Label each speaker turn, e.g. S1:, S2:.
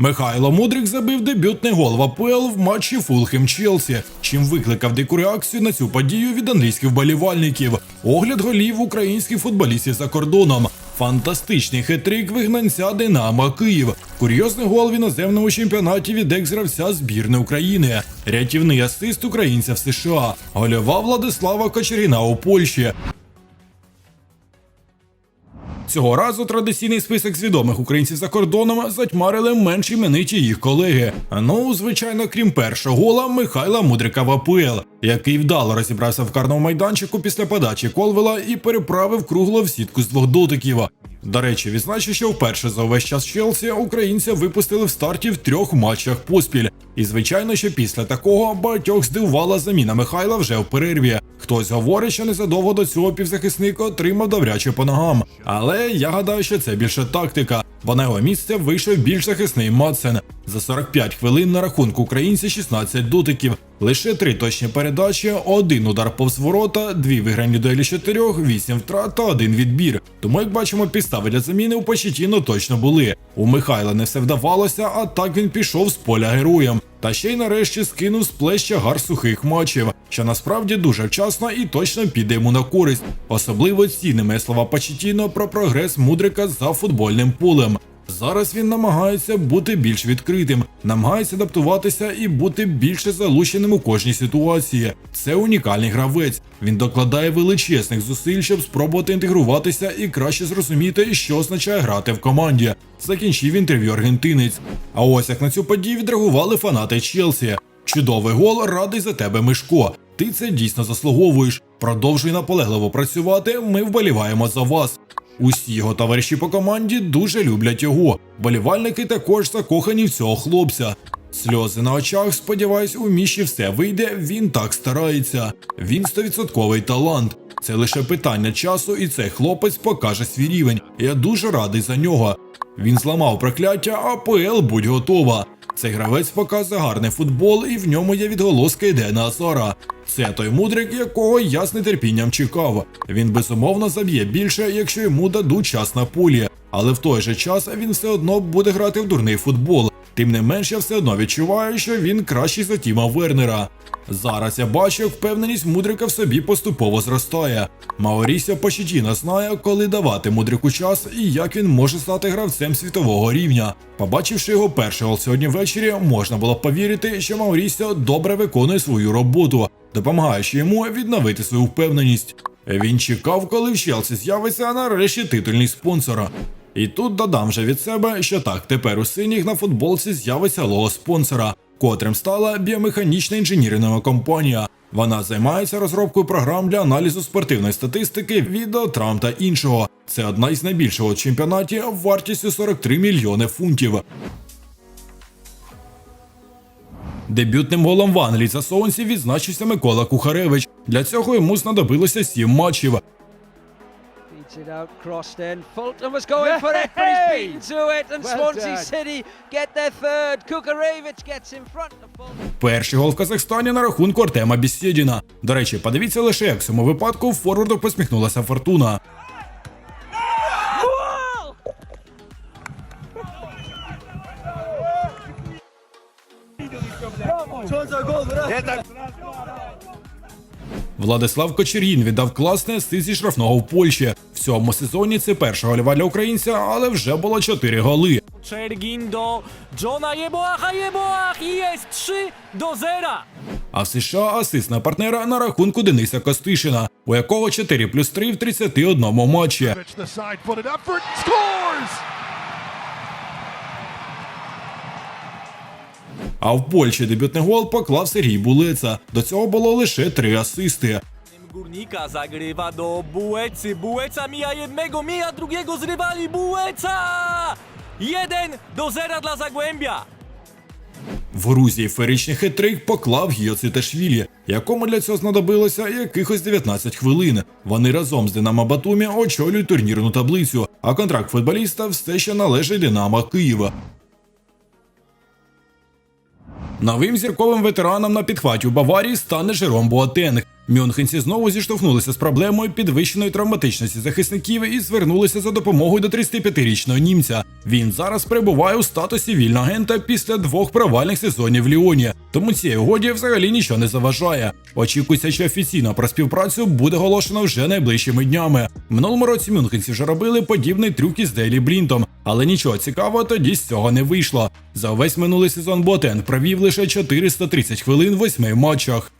S1: Михайло Мудрик забив дебютний гол в АПЛ в матчі Фулхем Челсі, чим викликав дику реакцію на цю подію від англійських вболівальників. Огляд голів українських футболістів за кордоном. Фантастичний хитрик вигнанця Динамо Київ. Курйозний гол в іноземному чемпіонаті від екс-гравця збірної України. Рятівний асист українця в США. Гольова Владислава Кочергіна у Польщі. Цього разу традиційний список з відомих українців за кордоном затьмарили менш імениті їх колеги. Ну, звичайно, крім першого гола Михайла Мудрика в який вдало розібрався в карному майданчику після подачі Колвела і переправив кругло в сітку з двох дотиків. До речі, відзначу, що вперше за увесь час Челсі українця випустили в старті в трьох матчах поспіль. І звичайно, що після такого багатьох здивувала заміна Михайла вже в перерві. Хтось говорить, що незадовго до цього півзахисник отримав добряче по ногам. Але я гадаю, що це більше тактика, бо на його місце вийшов більш захисний Мадсен. За 45 хвилин на рахунку українця 16 дотиків, лише три точні передачі, один удар повз ворота, дві виграні дуелі чотирьох, вісім втрат та один відбір. Тому, як бачимо, підстави для заміни у Почетіно точно були. У Михайла не все вдавалося, а так він пішов з поля героєм. Та ще й нарешті скинув з плеща гар сухих матчів, що насправді дуже вчасно і точно піде йому на користь. Особливо цінними слова Пачетіно про прогрес мудрика за футбольним полем. Зараз він намагається бути більш відкритим, намагається адаптуватися і бути більше залученим у кожній ситуації. Це унікальний гравець. Він докладає величезних зусиль, щоб спробувати інтегруватися і краще зрозуміти, що означає грати в команді. Закінчив інтерв'ю аргентинець. А ось як на цю подію відреагували фанати Челсі. Чудовий гол, радий за тебе, Мишко. Ти це дійсно заслуговуєш. Продовжуй наполегливо працювати. Ми вболіваємо за вас. Усі його товариші по команді дуже люблять його. Болівальники також закохані в цього хлопця. Сльози на очах, сподіваюсь, у Міші все вийде. Він так старається. Він стовідсотковий талант. Це лише питання часу, і цей хлопець покаже свій рівень. Я дуже радий за нього. Він зламав прокляття, а ПЛ будь готова. Цей гравець показує гарний футбол, і в ньому є відголоски Дена Асора. Це той мудрик, якого я з нетерпінням чекав. Він безумовно заб'є більше, якщо йому дадуть час на пулі. Але в той же час він все одно буде грати в дурний футбол. Тим не менш, я все одно відчуваю, що він кращий за Тіма Вернера. Зараз я бачу, як впевненість мудрика в собі поступово зростає. Маорісіо Почетіно знає, коли давати мудрику час і як він може стати гравцем світового рівня. Побачивши його перший гол сьогодні ввечері, можна було повірити, що Маурісіо добре виконує свою роботу, допомагаючи йому відновити свою впевненість. Він чекав, коли в Челсі з'явиться нарешті титульний спонсор. І тут додам вже від себе, що так, тепер у синіх на футболці з'явиться лого спонсора, котрим стала біомеханічна інженірна компанія. Вона займається розробкою програм для аналізу спортивної статистики, відео, травм та іншого. Це одна із найбільших у чемпіонаті вартістю 43 мільйони фунтів. Дебютним голом в Англії за Соунсі відзначився Микола Кухаревич. Для цього йому знадобилося 7 матчів.
S2: Beats it out, crossed in. Fulton was going for it, but he's beaten to it, and
S3: Well
S2: Swansea
S3: done.
S2: City get their third. Kukarevich gets in front of Fulton.
S1: Перший гол в Казахстані на рахунку Артема Бісєдіна. До речі, подивіться лише, як в цьому випадку форварду посміхнулася фортуна. Владислав Кочергін віддав класний асист зі штрафного в Польщі. В цьому сезоні це перша гольова для українця, але вже було 4 голи.
S4: Do Johna Jeboacha, Jeboach i 3 do 0.
S1: А в США асистна партнера на рахунку Дениса Костишина, у якого 4 плюс 3 в 31 матчі. А в Польщі дебютний гол поклав Сергій Булеца. До цього було лише три асисти.
S4: Górnika zagrywa do Bułecy. Bułeca mija jednego, mija drugiego z rywali. Bułeca! 1 do 0 dla Zagłębia.
S1: В Грузії феричний хитрик поклав Гіоциташвілі, якому для цього знадобилося якихось 19 хвилин. Вони разом з Динамо Батумі очолюють турнірну таблицю, а контракт футболіста все ще належить Динамо Києва. Новим зірковим ветераном на підхваті у Баварії стане Жером Боатенг. Мюнхенці знову зіштовхнулися з проблемою підвищеної травматичності захисників і звернулися за допомогою до 35-річного німця. Він зараз перебуває у статусі вільного агента після двох провальних сезонів в Ліоні, тому цій угоді взагалі нічого не заважає. Очікується, що офіційно про співпрацю буде оголошено вже найближчими днями. Минулому році мюнхенці вже робили подібний трюк із Дейлі Брінтом, але нічого цікавого тоді з цього не вийшло. За увесь минулий сезон Ботен провів лише 430 хвилин в восьми матчах.